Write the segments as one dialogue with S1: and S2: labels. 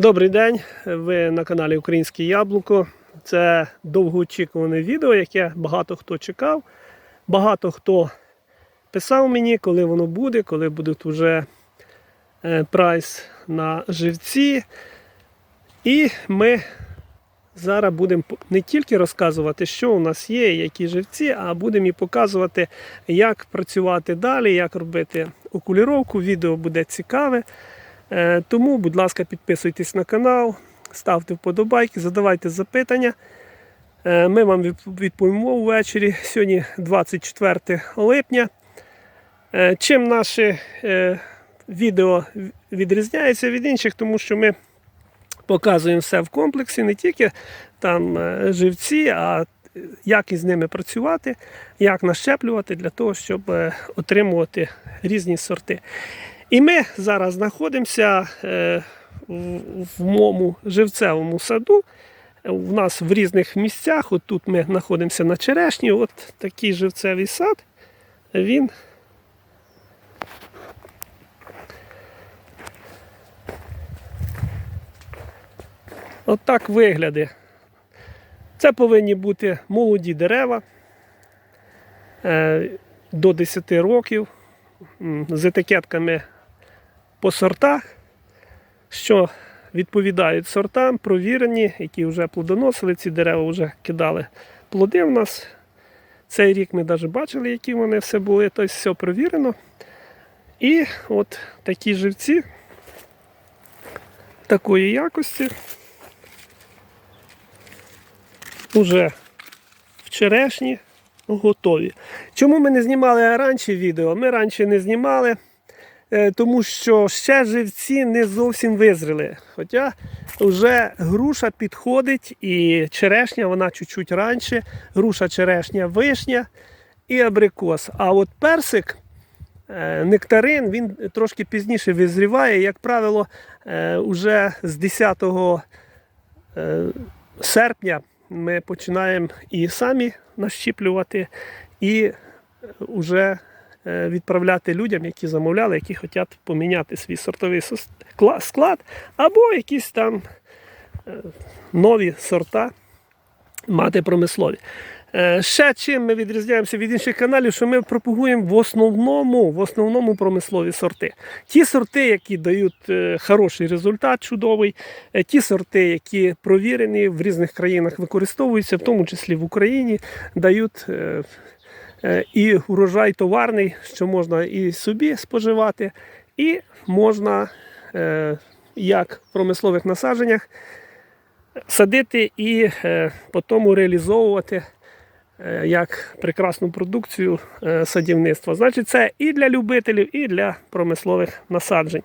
S1: Добрий день, ви на каналі Українське Яблуко. Це довгоочікуване відео, яке багато хто чекав. Багато хто писав мені, коли воно буде, коли будуть вже е, прайс на живці. І ми зараз будемо не тільки розказувати, що у нас є, які живці, а будемо і показувати, як працювати далі, як робити окуліровку. Відео буде цікаве. Е, Тому, будь ласка, підписуйтесь на канал, ставте вподобайки, задавайте запитання. Е, Ми вам відповімо ввечері. Сьогодні 24 липня. Е, Чим наші е, відео відрізняються від інших, тому що ми показуємо все в комплексі, не тільки там живці, а як із ними працювати, як нащеплювати для того, щоб отримувати різні сорти. І ми зараз знаходимося е, в, моєму живцевому саду. У нас в різних місцях. От тут ми знаходимося на черешні. От такий живцевий сад. Він От виглядає. Це повинні бути молоді дерева е, до 10 років з етикетками по сортах, що відповідають сортам, провірені, які вже плодоносили, ці дерева вже кидали плоди в нас. Цей рік ми навіть бачили, які вони все були, тобто все провірено. І от такі живці такої якості уже в готові. Чому ми не знімали раніше відео? Ми раніше не знімали, тому що ще живці не зовсім визріли. Хоча вже груша підходить і черешня, вона чуть-чуть раніше, груша, черешня, вишня і абрикос. А от персик, е, нектарин, він трошки пізніше визріває. Як правило, е, уже з 10 е, серпня ми починаємо і самі нащіплювати, і вже е, відправляти людям, які замовляли, які хочуть поміняти свій сортовий склад, або якісь там е, нові сорта мати промислові. Е, Ще чим ми відрізняємося від інших каналів, що ми пропагуємо в основному, в основному промислові сорти. Ті сорти, які дають е, хороший результат, чудовий, е, ті сорти, які провірені в різних країнах використовуються, в тому числі в Україні, дають е, е, і урожай товарний, що можна і собі споживати, і можна е, як в промислових насадженнях садити і е, потім реалізовувати е, як прекрасну продукцію е, садівництва. Значить, це і для любителів, і для промислових насаджень.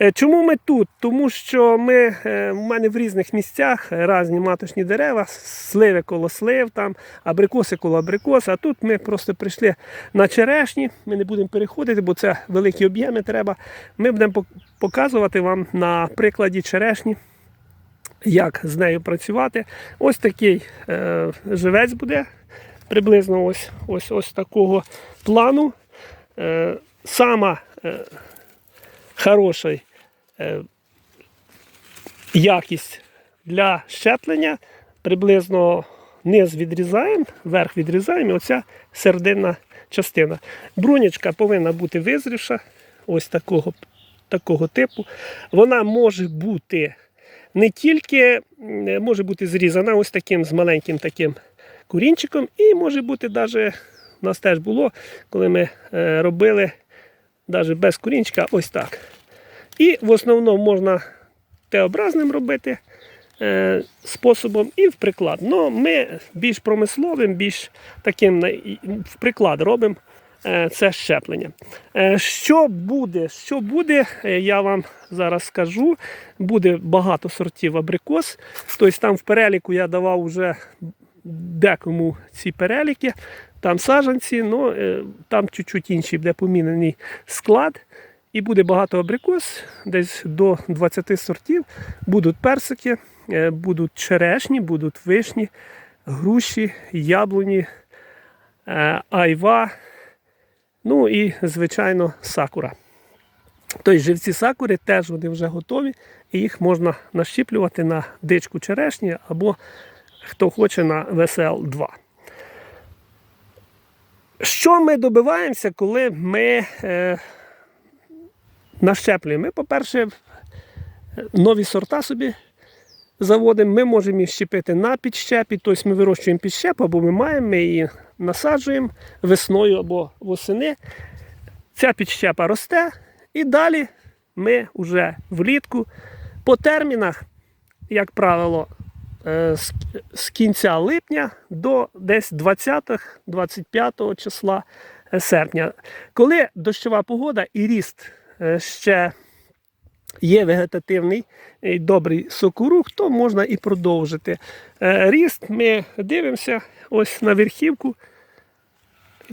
S1: Е, Чому ми тут? Тому що ми, е, в мене в різних місцях різні маточні дерева, сливи коло слив, там, абрикоси коло абрикоса. А тут ми просто прийшли на черешні. Ми не будемо переходити, бо це великі об'єми треба. Ми будемо показувати вам на прикладі черешні як з нею працювати. Ось такий е, живець буде приблизно ось, ось, ось такого плану. Е, сама е, хороша е, якість для щеплення приблизно низ відрізаємо, верх відрізаємо, і оця серединна частина. Брунячка повинна бути визрівша, ось такого, такого типу. Вона може бути не тільки може бути зрізана ось таким з маленьким таким курінчиком, і може бути навіть, у нас теж було, коли ми е, робили навіть без курінчика, ось так. І в основному можна Т-образним робити е, способом і в приклад. Ну, ми більш промисловим, більш таким в приклад робимо е, це щеплення. Що буде? Що буде, я вам зараз скажу. Буде багато сортів абрикос. Тобто там в переліку я давав вже декому ці переліки. Там саджанці, ну е, там чуть-чуть інший буде помінений склад. І буде багато абрикос, десь до 20 сортів. Будуть персики, е, будуть черешні, будуть вишні, груші, яблуні, е, айва, ну і, звичайно, сакура. Тобто живці сакури теж вони вже готові, і їх можна нащіплювати на дичку черешні або хто хоче на ВСЛ 2. Що ми добиваємося, коли ми е, нащеплюємо? Ми, по-перше, нові сорта собі заводимо, ми можемо їх щепити на підщепі, тобто ми вирощуємо підщеп, або ми маємо, ми її насаджуємо весною або восени. Ця підщепа росте, і далі ми вже влітку по термінах, як правило, з, з кінця липня до десь 20-25 числа е, серпня. Коли дощова погода і ріст е, ще є вегетативний і добрий сокорух, то можна і продовжити. Е, Ріст ми дивимося ось на верхівку.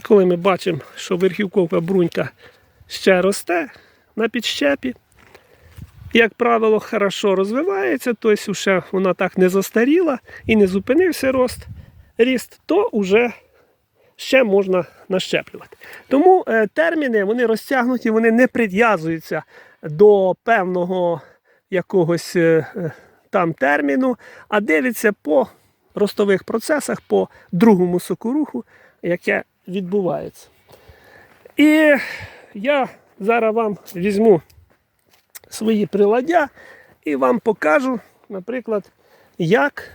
S1: Коли ми бачимо, що верхівкова брунька ще росте на підщепі, як правило, хорошо розвивається, тобто вже вона так не застаріла і не зупинився рост, ріст, то вже ще можна нащеплювати. Тому е, терміни вони розтягнуті, вони не прив'язуються до певного якогось е, е, там терміну, а дивляться по ростових процесах, по другому сокоруху, яке відбувається. І я зараз вам візьму свої приладдя і вам покажу, наприклад, як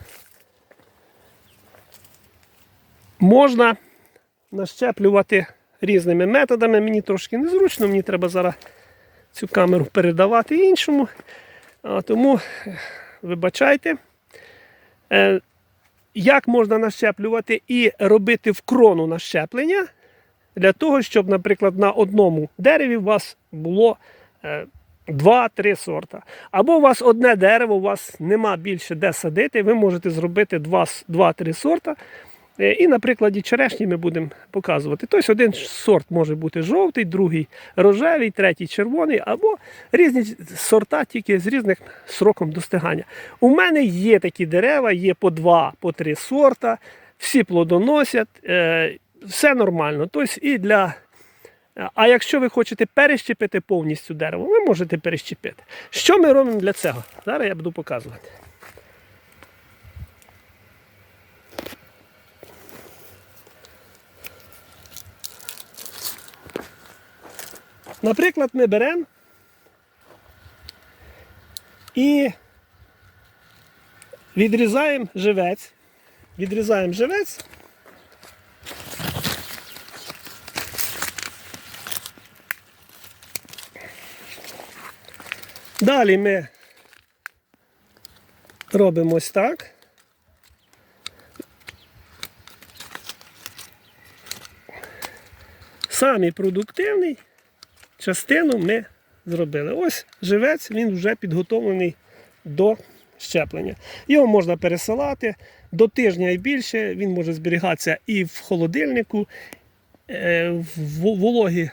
S1: можна нащеплювати різними методами. Мені трошки незручно, мені треба зараз цю камеру передавати іншому. Тому вибачайте. Е, як можна нащеплювати і робити в крону нащеплення для того, щоб, наприклад, на одному дереві у вас було е, два-три сорта. Або у вас одне дерево, у вас нема більше де садити, ви можете зробити два- два-три сорта. Е, І на прикладі черешні ми будемо показувати. Тобто один сорт може бути жовтий, другий рожевий, третій червоний, або різні сорта тільки з різним сроком достигання. У мене є такі дерева, є по два, по три сорта, всі плодоносять, е, все нормально. Тобто і для... А якщо ви хочете перещепити повністю дерево, ви можете перещепити. Що ми робимо для цього? Зараз я буду показувати. Наприклад, ми беремо і відрізаємо живець. Відрізаємо живець. Далі ми робимо ось так. Самий продуктивний частину ми зробили. Ось живець, він вже підготовлений до щеплення. Його можна пересилати до тижня і більше. Він може зберігатися і в холодильнику, е, в вологі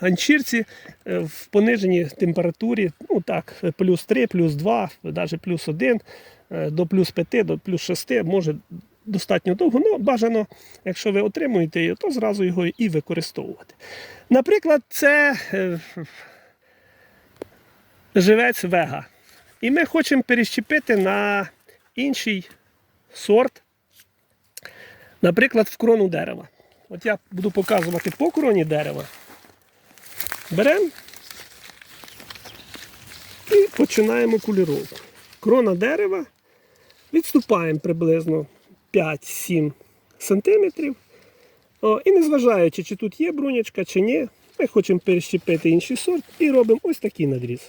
S1: ганчірці е, в пониженій температурі, ну так, плюс 3, плюс 2, навіть плюс 1, е, до плюс 5, до плюс 6 може достатньо довго, але бажано, якщо ви отримуєте його, то зразу його і використовувати. Наприклад, це е, живець вега. І ми хочемо перещепити на інший сорт, наприклад, в крону дерева. От я буду показувати по кроні дерева. Беремо і починаємо куліровку. Крона дерева відступаємо приблизно 5-7 сантиметрів. О, і незважаючи, чи тут є брунячка, чи ні, ми хочемо перещепити інший сорт і робимо ось такий надріз.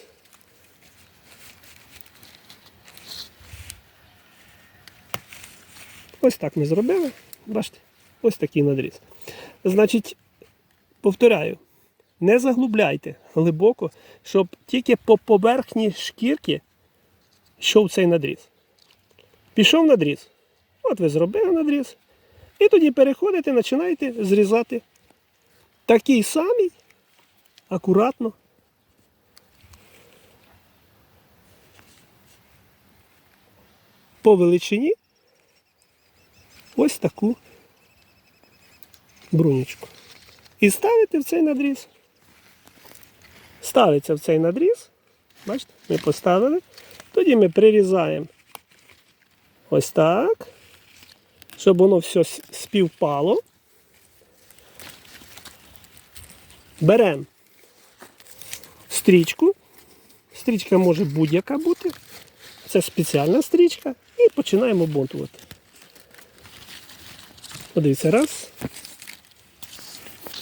S1: Ось так ми зробили. Бачите, ось такий надріз. Значить, повторяю, не заглубляйте глибоко, щоб тільки по поверхні шкірки йшов цей надріз. Пішов надріз. От ви зробили надріз. І тоді переходите, починаєте зрізати такий самий, акуратно. По величині ось таку брунечку. І ставите в цей надріз. ставиться в цей надріз. Бачите, ми поставили. Тоді ми прирізаємо ось так, щоб воно все співпало. Беремо стрічку. Стрічка може будь-яка бути. Це спеціальна стрічка. І починаємо обмотувати. Подивіться, раз.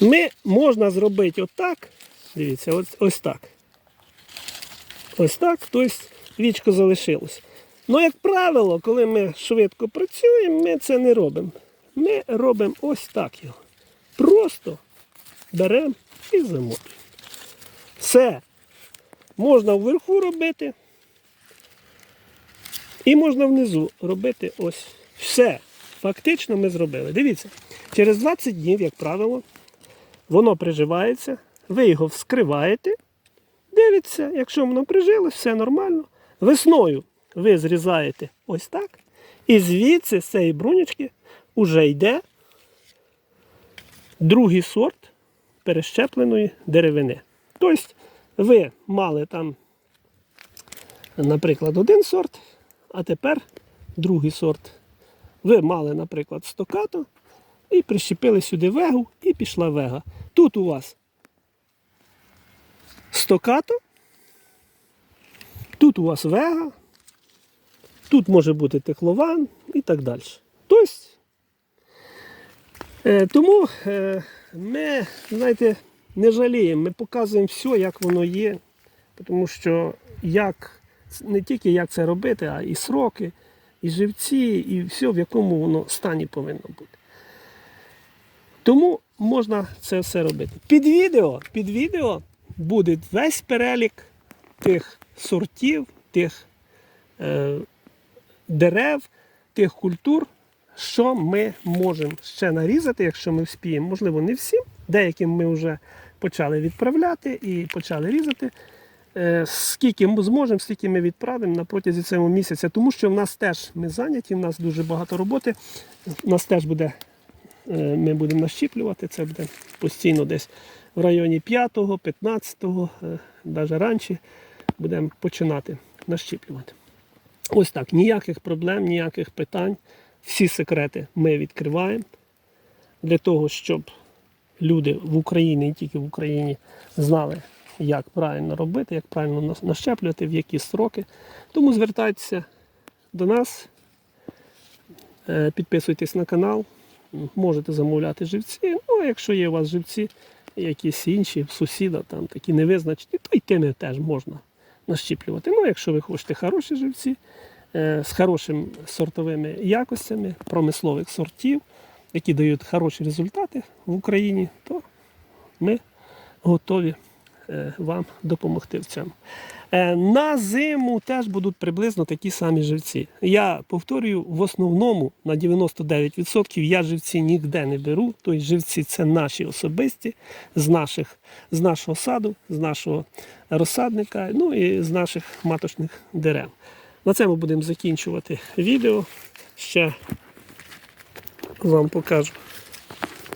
S1: Ми можна зробити отак. Дивіться, ось, ось так. Ось так, тобто вічко залишилось. Ну, як правило, коли ми швидко працюємо, ми це не робимо. Ми робимо ось так його. Просто беремо і замотуємо. Все. Можна вверху робити. І можна внизу робити ось все. Фактично ми зробили. Дивіться, через 20 днів, як правило, воно приживається, ви його вскриваєте, дивіться, якщо воно прижилось, все нормально. Весною ви зрізаєте ось так. І звідси з цієї брунячки вже йде другий сорт перещепленої деревини. Тобто ви мали там, наприклад, один сорт, а тепер другий сорт. Ви мали, наприклад, стокато і прищепили сюди вегу і пішла вега. Тут у вас стокато, тут у вас вега, тут може бути теклован і так далі. Тобто, тому е, ми, знаєте, не жаліємо, ми показуємо все, як воно є, тому що як, не тільки як це робити, а і сроки, і живці, і все, в якому воно стані повинно бути. Тому можна це все робити. Під відео, під відео буде весь перелік тих сортів, тих е, дерев, тих культур, що ми можемо ще нарізати, якщо ми вспіємо. Можливо, не всім. Деяким ми вже почали відправляти і почали різати. Е, Скільки ми зможемо, стільки ми відправимо на протязі цього місяця, тому що в нас теж ми зайняті, в нас дуже багато роботи. У нас теж буде, ми будемо нащіплювати, це буде постійно десь в районі 5-го, 15-го, навіть раніше будемо починати нащіплювати. Ось так, ніяких проблем, ніяких питань. Всі секрети ми відкриваємо для того, щоб люди в Україні, не тільки в Україні, знали, як правильно робити, як правильно нащеплювати, в які строки. Тому звертайтеся до нас, е, підписуйтесь на канал, можете замовляти живці. Ну, а якщо є у вас живці, якісь інші, сусіда, там такі невизначені, то й тими теж можна нащіплювати. Ну, якщо ви хочете хороші живці, е, з хорошими сортовими якостями, промислових сортів, які дають хороші результати в Україні, то ми готові е, вам допомогти в цьому. Е, На зиму теж будуть приблизно такі самі живці. Я повторюю, в основному на 99% я живці ніде не беру. Тобто живці це наші особисті з, наших, з нашого саду, з нашого розсадника, ну і з наших маточних дерев. На цьому будемо закінчувати відео. Ще вам покажу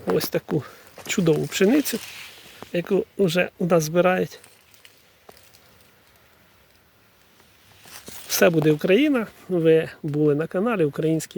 S1: ось таку чудову пшеницю, яку вже у нас збирають. Все буде Україна. Ви були на каналі Український.